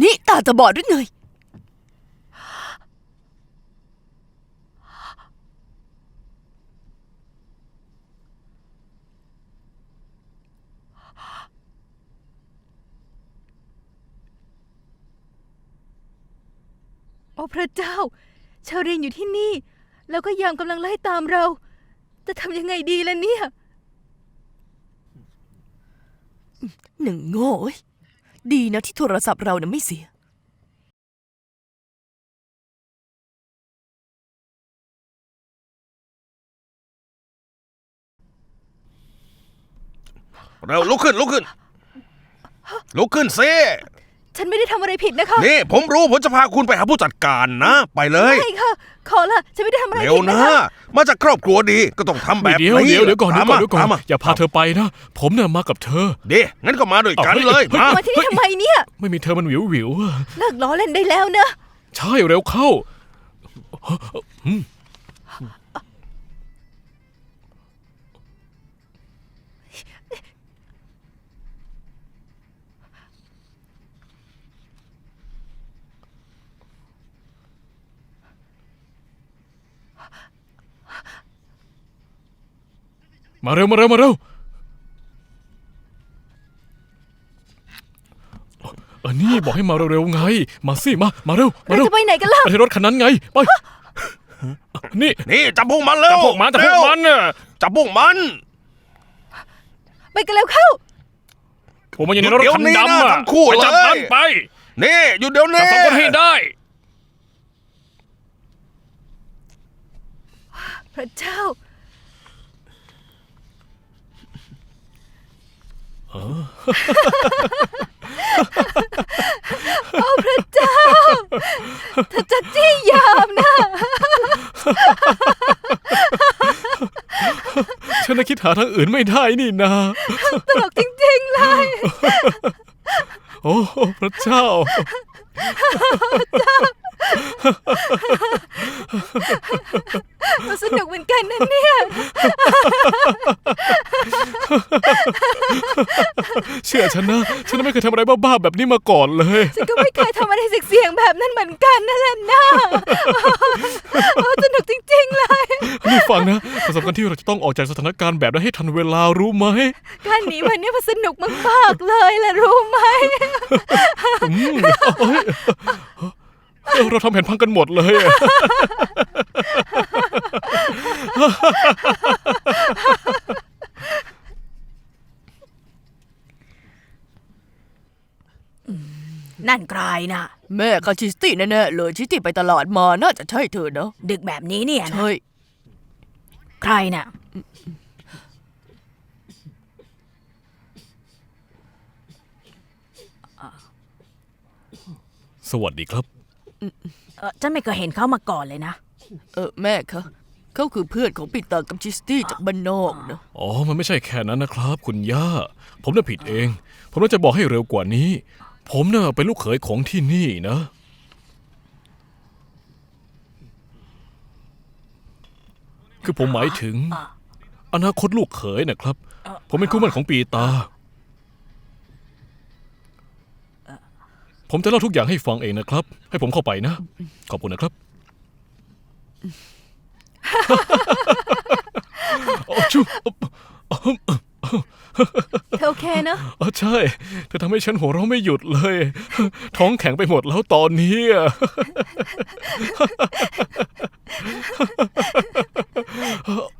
นี่ตาจะบอดหรือไง โอ้พระเจ้า ชารินอยู่ที่นี่ แล้วก็ยามกำลังไล่ตามเรา จะทำยังไงดีล่ะเนี่ย หนึ่งโง่เอ้ย ดีนะที่โทรศัพท์เรานะไม่เสีย เร็วลุกขึ้นลุกขึ้น ลุกขึ้นซิ ฉันไม่ได้ทำอะไรผิดนะคะนี่ผมรู้ผมจะพาคุณไปหาผู้จัดการนะ ไปเลยไม่ค่ะ ขอละฉันไม่ได้ทำอะไรเร็วผิดนะ นะคะมาจากครอบครัวดีก็ต้องทำแบบเดี๋ยวนี้เดี๋ยวเดี๋ยวก่อนเดี๋ยวก่อนเดี๋ยวก่อนตมมอย่าพาเธอไปนะ ผมเนี่ยมากับเธอดีงั้นก็มาด้วยกันเอาเฮ้ยเลยเฮ้ยมามาที่นี่ทำไมเนี่ย ไม่มีเธอมันหวิวหวิวๆอะเลิกล้อเล่นได้แล้วนะ ใช่เร็วเข้า มมาเร็วมาเร็วมาเร็วเออนี่บอกให้มาเร็วๆไง มาสิมามาเร็วมาเราเร็วจะไปไหนกันล่ะ ไปที่รถคันนั้นไงไปนี่นี่จับพวกมันเร็วจับพวกมันจับพวกมันน่ะจับพวกมันไปกันแล้วเข้าผมมาอยู่ในรถคันเดี๋ยวนี้ดำนะอะทั้งคู่ไปจับเลยมันไปนี่หยุดเดี๋ยวจันี้บสองคนให้ได้ พระเจ้า โอ้พระเจ้าเธอจะจี้ยามนะ ฉันน่ะคิดหาทางอื่นไม่ได้นี่นา ตลกจริงๆเลย โอ้ พระเจ้ามั นสนุกเหมือนกันนะเนี่ย เชื่อฉันนะ ฉันไม่เคยทำอะไรบ้าๆแบบนี้มาก่อนเลย ฉันก็ไม่เคยทำอะไรเสียงๆแบบนั้นเหมือนกันนั่นแหละนะโอ้สนุกจริงๆเลย นี่ฟังนะประสบการณ์ที่เราจะต้องออกจากสถานการณ์แบบนั้นให้ทันเวลารู้ไหม การหนีมันเนี่ยมันสนุกมากๆเลยล่ะรู้ไหม อืมเอ้ย เออเราทำแผนพังกันหมดเลยอะ นั่นใครน่ะ แม่กับชิสตี้แน่ๆเลยชิสตี้ไปตลาดมาน่าจะใช่เธอเนาะดึกแบบนี้เนี่ยนะใช่ใครน่ะ สวัสดีครับ เออฉันไม่เคยเห็นเขามาก่อนเลยนะ เออแม่คะเขาคือเพื่อนของปีเตอร์กับชิสตี้จากบ้านนอกนะอ๋อ มันไม่ใช่แค่นั้นนะครับ คุณย่า ผมน่ะผิดเอง ผมน่าจะบอกให้เร็วกว่านี้ ผมน่ะเป็นลูกเขยของที่นี่นะ คือผมหมายถึง อนาคตลูกเขยนะครับ ผมเป็นคู่หมั่นของปีตา ผมจะเล่าทุกอย่างให้ฟังเองนะครับ ให้ผมเข้าไปนะ ขอบคุณนะครับ โอ้ชูเธอโอเคนะ อ๋อใช่ เธอทำให้ฉันหัวเราะไม่หยุดเลย ท้องแข็งไปหมดแล้วตอนนี้อะ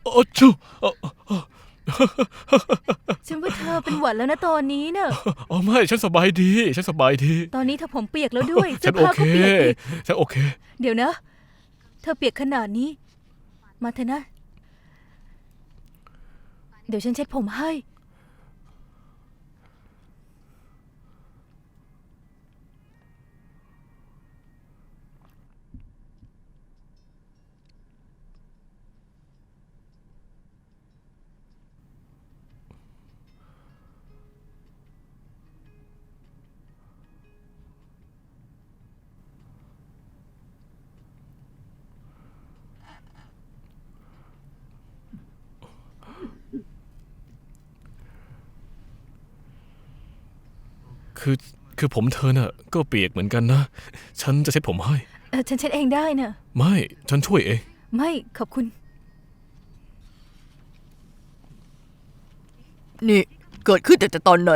โอ้ชู ฉันว่าเธอเป็นหวัดแล้วนะตอนนี้เนอะอ๋อไม่ฉันสบายดี ฉันสบายดีตอนนี้เธอผมเปียกแล้วด้วยฉัเสื้อนโอผ้าเคก็เปียกอีกฉันโอเค เดี๋ยวนะ เธอเปียกขนาดนี้ มาเถอะนะ เดี๋ยวฉันเช็ดผมให้ คือคือผมเธอน่ะ ก็เปียกเหมือนกันนะ ฉันจะเช็ดผมให้ เออฉันเช็ดเองได้น่ะไม่ ฉันช่วยเอง ไม่ขอบคุณ นี่เกิดขึ้นแต่แต่ตอนไหน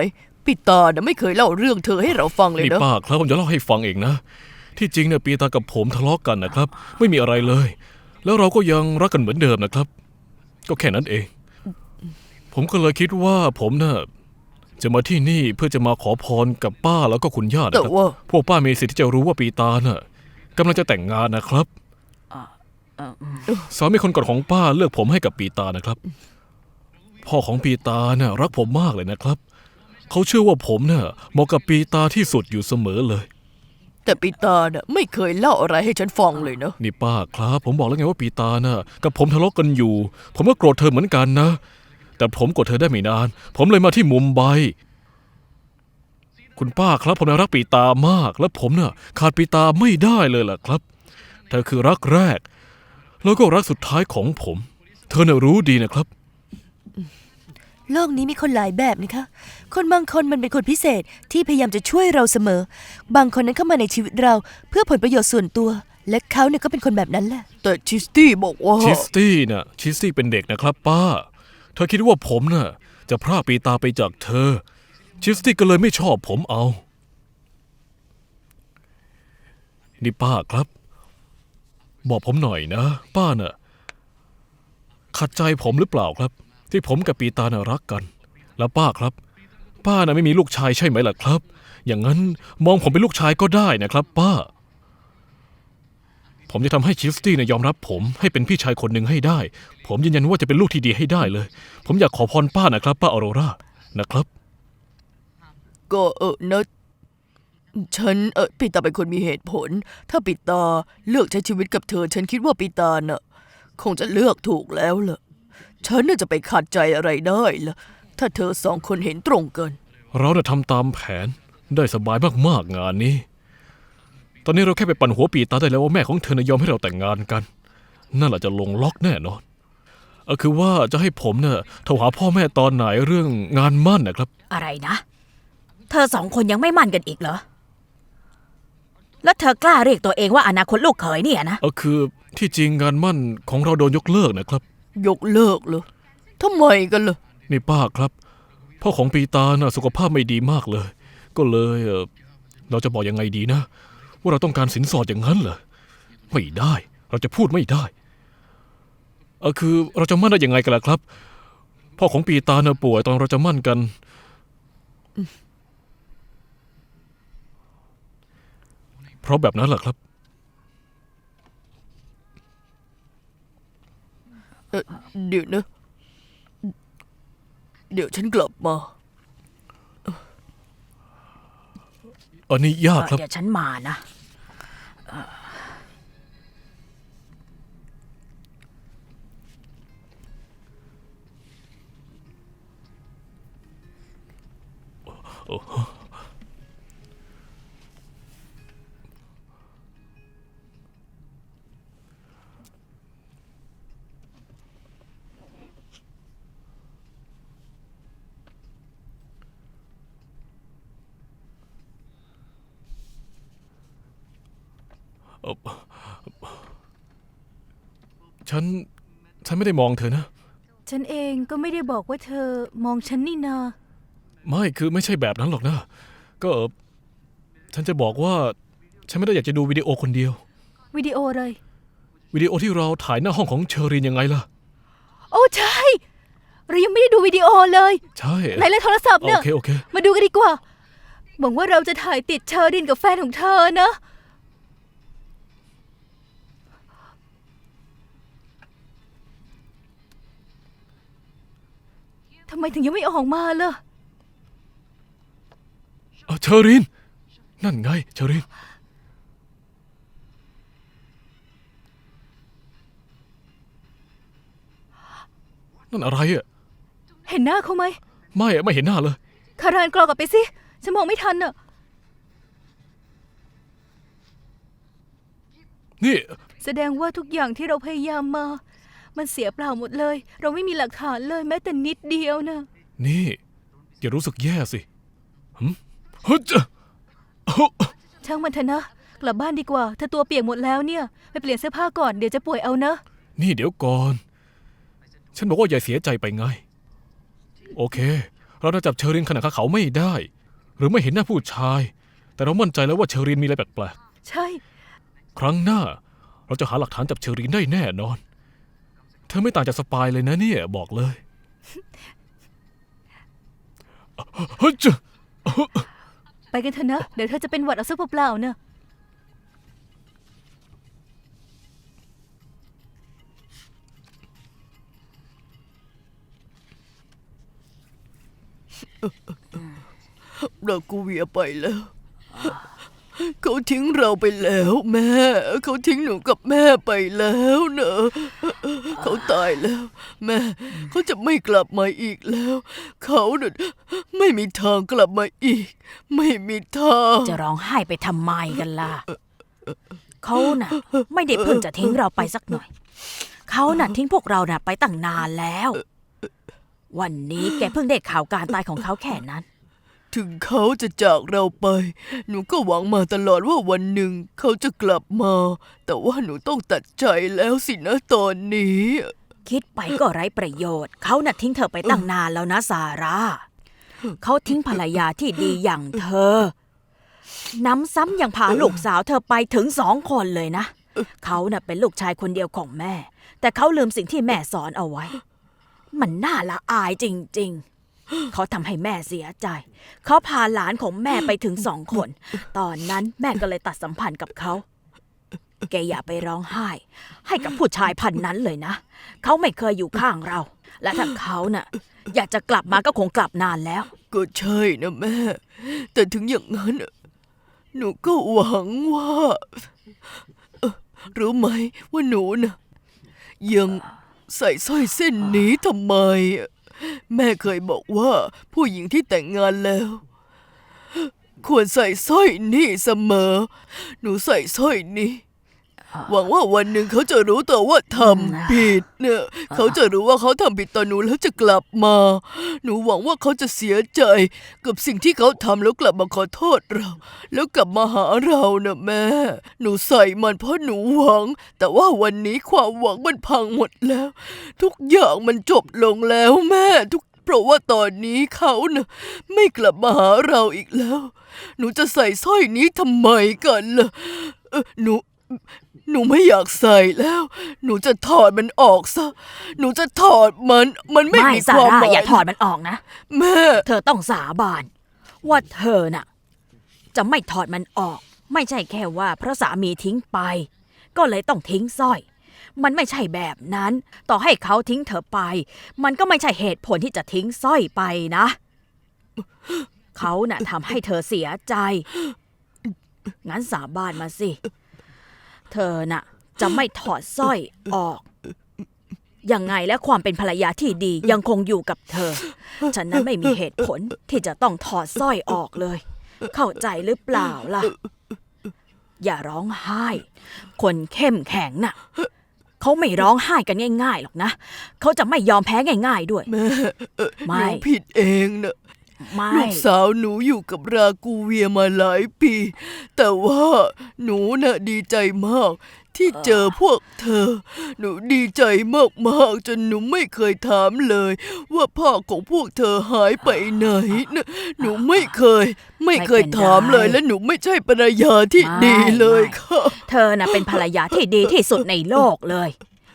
ปิตาน่ะไม่เคยเล่าเรื่องเธอให้เราฟังเลยนี่นะป้าครับผมจะเล่าให้ฟังเองนะ ที่จริงเนี่ยปีตากับผมทะเลาะกันนะครับ ไม่มีอะไรเลย แล้วเราก็ยังรักกันเหมือนเดิมนะครับ ก็แค่นั้นเอง ผมก็เลยคิดว่าผมน่ะ จะมาที่นี่เพื่อจะมาขอพรกับป้าแล้วก็คุณย่านะแต่ครับ ว่าพวกป้ามีสิทธิ์ที่จะรู้ว่าปีตาน่ะกำลังจะแต่งงานนะครับสามีคนก่อนของป้าเลือกผมให้กับปีตานะครับ พ่อของปีตาน่ะรักผมมากเลยนะครับ เขาเชื่อว่าผมน่ะเหมาะกับปีตาที่สุดอยู่เสมอเลย แต่ปิตาน่ะไม่เคยเล่าอะไรให้ฉันฟังเลยนะ นี่ป้าครับ ผมบอกแล้วไงว่าปีตาน่ะกับผมทะเลาะกันอยู่ ผมก็โกรธเธอเหมือนกันนะ แต่ผมกดเธอได้ไม่นาน ผมเลยมาที่มุมไบ คุณป้าครับผมน่ะรักปีตามาก และผมน่ะขาดปีตาไม่ได้เลยล่ะครับ เธอคือรักแรก แล้วก็รักสุดท้ายของผม เธอน่ะรู้ดีนะครับ โลกนี้มีคนหลายแบบนะคะ คนบางคนมันเป็นคนพิเศษที่พยายามจะช่วยเราเสมอ บางคนนั้นเข้ามาในชีวิตเรา เพื่อผลประโยชน์ส่วนตัว และเขาเนี่ยก็เป็นคนแบบนั้นแหละ แต่ชิสตี้บอกว่า ชิสตี้น่ะชิสตี้เป็นเด็กนะครับป้า เธอคิดว่าผมน่ะจะพรากปีตาไปจากเธอ ชิสตี้ก็เลยไม่ชอบผมเอา นี่ป้าครับ บอกผมหน่อยนะ ป้าน่ะขัดใจผมหรือเปล่าครับ ที่ผมกับปีตาน่ะรักกัน แล้วป้าครับ ป้าน่ะไม่มีลูกชายใช่ไหมล่ะครับ อย่างนั้นมองผมเป็นลูกชายก็ได้นะครับ ป้า ผมจะทำให้ชิสตี้เนี่ยยอมรับผมให้เป็นพี่ชายคนหนึ่งให้ได้ ผมยืนยันว่าจะเป็นลูกที่ดีให้ได้เลย ผมอยากขอพรป้านะครับ ป้าออโรรานะครับ ก็เออนะฉันเออปิตาเป็นคนมีเหตุผล ถ้าปิตาเลือกใช้ชีวิตกับเธอ ฉันคิดว่าปิตาน่ะคงจะเลือกถูกแล้วล่ะ ฉันน่ะจะไปขัดใจอะไรได้ล่ะ ถ้าเธอสองคนเห็นตรงกัน เราเนี่ยทำตามแผนได้สบายมากๆงานนี้ ตอนนี้เราแค่ไปปั่นหัวปีตาได้แล้วว่าแม่ของเธอน่ะยอมให้เราแต่งงานกัน นั่นแหละจะลงล็อกแน่นอนเออคือว่าจะให้ผมเนี่ยโทรหาพ่อแม่ตอนไหนเรื่องงานมั่นนะครับ อะไรนะ เธอสองคนยังไม่มั่นกันอีกเหรอ แล้วเธอกล้าเรียกตัวเองว่าอนาคตลูกเขยเนี่ยนะ เออคือที่จริงงานมั่นของเราโดนยกเลิกนะครับ ยกเลิกเลยทำไมกันล่ะนี่ป้าครับ พ่อของปีตาน่ะสุขภาพไม่ดีมากเลย ก็เลยเออเราจะบอกยังไงดีนะ ว่าเราต้องการสินสอดอย่างนั้นเหรอไม่ได้ เราจะพูดไม่ได้เออคือเราจะมั่นได้ยังไงกันล่ะครับ พ่อของปีตาน่ะป่วยตอนเราจะมั่นกัน เพราะแบบนั้นแหละครับเออเดี๋ยวนะ เดี๋ยวฉันกลับมา อันนี้ยากครับ เดี๋ยวฉันมานะ おお ฉัน ฉันไม่ได้มองเธอนะ ฉันเองก็ไม่ได้บอกว่าเธอมองฉันนี่นาไม่คือไม่ใช่แบบนั้นหรอกนะ ก็เอ่อฉันจะบอกว่า ฉันไม่ได้อยากจะดูวิดีโอคนเดียว วิดีโออะไรวิดีโอที่เราถ่ายหน้าห้องของเชอรีนยังไงล่ะ โอ้ใช่เรายังไม่ได้ดูวิดีโอเลยใช่ไหนเลยโทรศัพท์โอเนี่ย เคโอเค มาดูกันดีกว่าหวังว่าเราจะถ่ายติดเชอรินกับแฟนของเธอนะ ทำไมถึงยังไม่ออกมาล่ะ เอ้าเชอรีนนั่นไงเชอรีนนั่นอะไรอะ เห็นหน้าเขาไหม ไม่อะไม่เห็นหน้าเลย คารานกรอกลับไปสิ ฉันมองไม่ทันอะนี่ แสดงว่าทุกอย่างที่เราพยายามมา มันเสียเปล่าหมดเลย เราไม่มีหลักฐานเลยแม้แต่นิดเดียวนะนี่อย่ารู้สึกแย่สิหึเฮ้ยจะช่างมันเถอะนะ กลับบ้านดีกว่าเธอตัวเปียกหมดแล้วเนี่ยไปเปลี่ยนเสื้อผ้าก่อนเดี๋ยวจะป่วยเอานะ นี่เดี๋ยวก่อน ฉันบอกว่าอย่าเสียใจไปไง โอเค เราน่าจับเชอรินขณะเขาไม่ได้ หรือไม่เห็นหน้าผู้ชาย แต่เรามั่นใจแล้วว่าเชอรินมีอะไรแปลกใช่ ๆครั้งหน้า เราจะหาหลักฐานจับเชอรินได้แน่นอน เธอไม่ต่างจากสปายเลยนะเนี่ยบอกเลยเฮ้ยจ๊ะไปกันเถอะนะ เดี๋ยวเธอจะเป็นหวัดเอาซะเปล่าๆเนอะเรากูเวียไปแล้ว เขาทิ้งเราไปแล้วแม่ เขาทิ้งหนูกับแม่ไปแล้วเนอะเขาตายแล้ว แม่ เขาจะไม่กลับมาอีกแล้ว เขาเน่ไม่มีทางกลับมาอีก ไม่มีทางจะร้องไห้ไปทำไมกันล่ะเขาน่ะ ไม่ได้เพิ่งจะทิ้งเราไปสักหน่อย เขาน่ะทิ้งพวกเราน่ะไปตั้งนานแล้ว วันนี้แกเพิ่งได้ข่าวการตายของเขาแค่นั้น ถึงเขาจะจากเราไป หนูก็หวังมาตลอดว่าวันหนึ่งเขาจะกลับมา แต่ว่าหนูต้องตัดใจแล้วสินะตอนนี้ คิดไปก็ไร้ประโยชน์ เขาน่ะทิ้งเธอไปตั้งนานแล้วนะซาร่าเขาทิ้งภรรยาที่ดีอย่างเธอ น้ำซ้ำยังพาลูกสาวเธอไปถึงสองคนเลยนะ เขาน่ะเป็นลูกชายคนเดียวของแม่ แต่เขาลืมสิ่งที่แม่สอนเอาไว้ มันน่าละอายจริง ๆ เขาทำให้แม่เสียใจ เขาพาหลานของแม่ไปถึงสองคน ตอนนั้นแม่ก็เลยตัดสัมพันธ์กับเขา แกอย่าไปร้องไห้ ให้กับผู้ชายพันนั้นเลยนะ เขาไม่เคยอยู่ข้างเรา และถ้าเขาน่ะ อยากจะกลับมาก็คงกลับนานแล้ว ก็ใช่นะแม่ แต่ถึงอย่างนั้นน่ะหนูก็หวังว่าเอ่อรู้ไหมว่าหนูนะยังใส่สร้อยเส้นนี้ทำไมอะ แม่เคยบอกว่า ผู้หญิงที่แต่งงานแล้ว ควรใส่สร้อยนี่เสมอ หนูใส่สร้อยนี้ หวังว่าวันหนึ่งเขาจะรู้ตัวว่าทำผิดเนี่ยเขาจะรู้ว่าเขาทำผิดต่อหนูแล้วจะกลับมา หนูหวังว่าเขาจะเสียใจ กับสิ่งที่เขาทำแล้วกลับมาขอโทษเรา แล้วกลับมาหาเรานะแม่ หนูใส่มันเพราะหนูหวัง แต่ว่าวันนี้ความหวังมันพังหมดแล้ว ทุกอย่างมันจบลงแล้วแม่ทุกเพราะว่าตอนนี้เขาเนะ่ะไม่กลับมาหาเราอีกแล้ว หนูจะใส่สร้อยนี้ทำไมกันล่ะเอ่อหนู หนูไม่อยากใส่แล้ว หนูจะถอดมันออกซะ หนูจะถอดมัน มันไม่ไม่มีซาความร่าหมายอย่าถอดมันออกนะ แม่ เธอต้องสาบาน ว่าเธอน่ะ จะไม่ถอดมันออก ไม่ใช่แค่ว่าเพราะสามีทิ้งไป ก็เลยต้องทิ้งสร้อย มันไม่ใช่แบบนั้น ต่อให้เขาทิ้งเธอไป มันก็ไม่ใช่เหตุผลที่จะทิ้งสร้อยไปนะ เขาน่ะทำให้เธอเสียใจ งั้นสาบานมาสิ เธอน่ะ จะไม่ถอดสร้อยออก ยังไงและความเป็นภรรยาที่ดียังคงอยู่กับเธอ ฉันนั้นไม่มีเหตุผลที่จะต้องถอดสร้อยออกเลย เข้าใจหรือเปล่าล่ะ อย่าร้องไห้ คนเข้มแข็งน่ะเขาไม่ร้องไห้กันง่าย ๆ หรอกนะ เขาจะไม่ยอมแพ้ง่าย ๆ ด้วย แม่เอ่อไม่ หนูผิดเองนะไม่ ลูกสาวหนูอยู่กับรากูเวียมาหลายปี แต่ว่าหนูน่ะดีใจมาก ที่เจอพวกเธอ หนูดีใจมากๆจนหนูไม่เคยถามเลย ว่าพ่อของพวกเธอหายไปไหนนะหนูไม่เคย ไม่เคยถามเลยและหนูไม่ใช่ภรรยาที่ดีเลยค่ะ เธอน่ะเป็นภรรยาที่ดีที่สุดในโลกเลย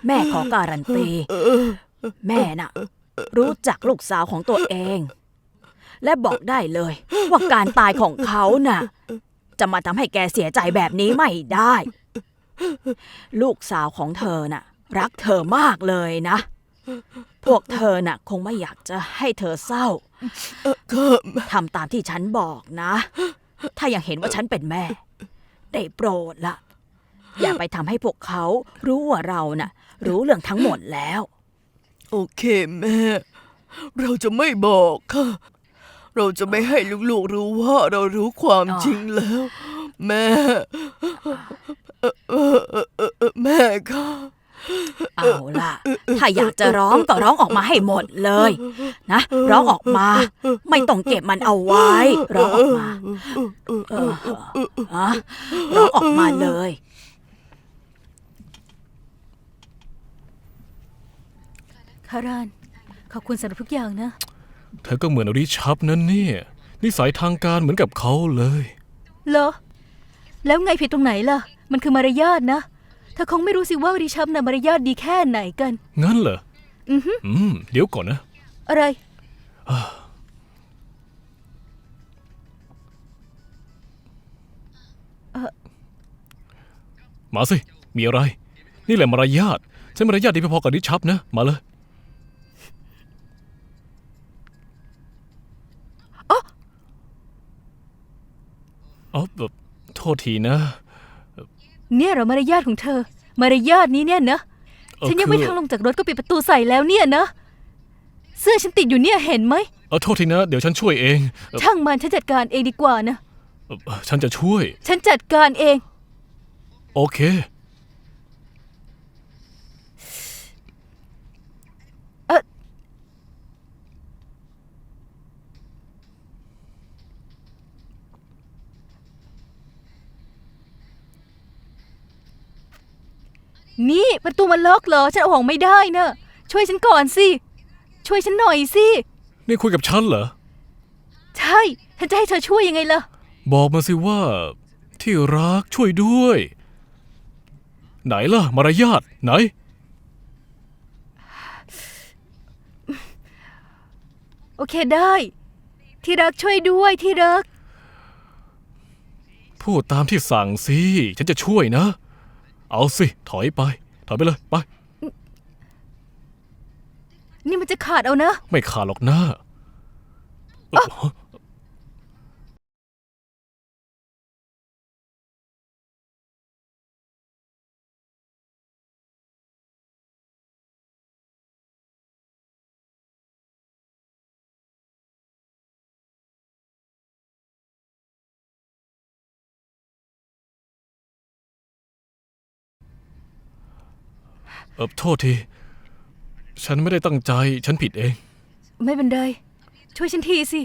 แม่ขอการันตี แม่น่ะ รู้จักลูกสาวของตัวเอง และบอกได้เลย ว่าการตายของเขาน่ะ จะมาทำให้แกเสียใจแบบนี้ไม่ได้ ลูกสาวของเธอน่ะ รักเธอมากเลยนะ พวกเธอน่ะ คงไม่อยากจะให้เธอเศร้าทำตามที่ฉันบอกนะ ถ้ายังเห็นว่าฉันเป็นแม่ ได้โปรดละอย่าไปทำให้พวกเขารู้ว่าเราน่ะ รู้เรื่องทั้งหมดแล้ว โอเคแม่ เราจะไม่บอกค่ะ เราจะไม่ให้ลูกๆรู้ว่าเรารู้ความอ๋อจริงแล้ว แม่เอ่อเอ่อเอ่อเอ่อเอ่อแม่ค่ะเอาล่ะ ถ้าอยากจะร้องก็ร้องออกมาให้หมดเลย นะ ร้องออกมา ไม่ต้องเก็บมันเอาไว้ ร้องออกมาเอออะร้องออกมาเลย คารานขอบคุณสำหรับทุกอย่างนะ เธอก็เหมือนอริชับนั่นเนี่ยนิสัยทางการเหมือนกับเขาเลย เหรอ แล้วไงผิดตรงไหนล่ะ มันคือมารยาทนะ เธอคงไม่รู้สิว่าดิฉันน่ะมารยาทดีแค่ไหนกัน งั้นเหรอ อือฮึอืม เดี๋ยวก่อนนะ อะไร มาสิ มีอะไร นี่แหละมารยาทฉันมารยาทดีพอๆกับริชับนะ มาเลย อ๋อแบบโทษทีนะ เนี่ยเหรอมารยาทของเธอ มารยาทนี้เนี่ยนะเอ่อฉันยังไม่คือ ทางลงจากรถก็ปิดประตูใส่แล้วเนี่ยนะเสื้อฉันติดอยู่เนี่ยเห็นไหมเออโทษทีนะ เดี๋ยวฉันช่วยเองเอ่อช่างมันฉันจัดการเองดีกว่านะ เอ่อฉันจะช่วย ฉันจัดการเอง โอเค นี่ประตูมันล็อกเหรอ ฉันเอาออกไม่ได้นะช่วยฉันก่อนสิ ช่วยฉันหน่อยสิ นี่คุยกับฉันเหรอ ใช่ ฉันจะให้เธอช่วยยังไงล่ะ บอกมาสิว่า ที่รักช่วยด้วย ไหนล่ะ มารยาทไหน โอเคได้ ที่รักช่วยด้วยที่รัก พูดตามที่สั่งสิ ฉันจะช่วยนะ เอาสิ ถอยไป ถอยไปเลย ไป นี่มันจะขาดเอานะ ไม่ขาดหรอกนะเอ่อ เออโทษที ฉันไม่ได้ตั้งใจ ฉันผิดเอง ไม่เป็นไรช่วยฉันทีสิ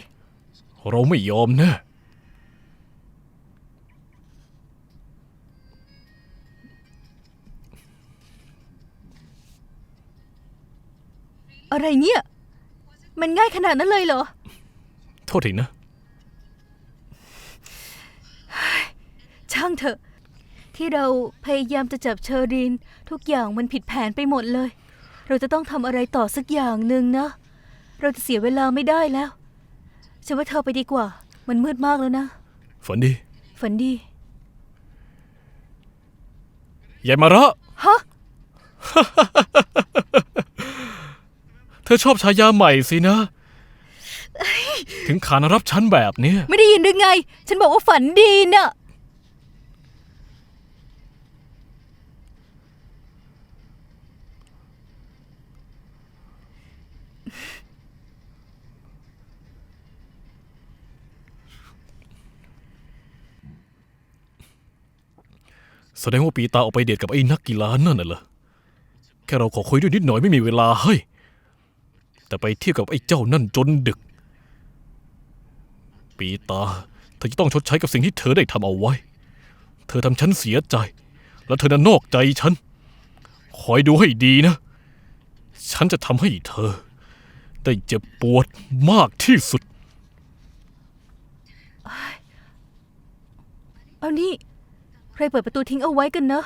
เราไม่ยอมแนะ อะไรเนี่ย มันง่ายขนาดนั้นเลยเหรอ โทษทีนะ ช่างเถอะ ที่เราพยายามจะจับเชอรีนทุกอย่างมันผิดแผนไปหมดเลย เราจะต้องทำอะไรต่อสักอย่างหนึ่งนะ เราจะเสียเวลาไม่ได้แล้วฉันว่าเธอไปดีกว่า มันมืดมากแล้วนะ ฝันดี ฝันดียายมาระฮะ เธอชอบฉายาใหม่สินะ ถึงขานรับฉันแบบเนี้ย ไม่ได้ยินหรือไง ฉันบอกว่าฝันดีน่ะ แสดงว่าปีตาออกไปเดทกับไอ้นักกีฬานั่นน่ะเหรอแค่เราขอคุยด้วยนิดหน่อยไม่มีเวลาให้แต่ไปเที่ยวกับไอ้เจ้านั่นจนดึก ปีตา เธอจะต้องชดใช้กับสิ่งที่เธอได้ทำเอาไว้ เธอทำฉันเสียใจ แล้วเธอน่ะนอกใจฉัน คอยดูให้ดีนะ ฉันจะทำให้เธอ ได้เจ็บปวดมากที่สุด เอานี่ ใครเปิดประตูทิ้งเอาไว้กันเนอะ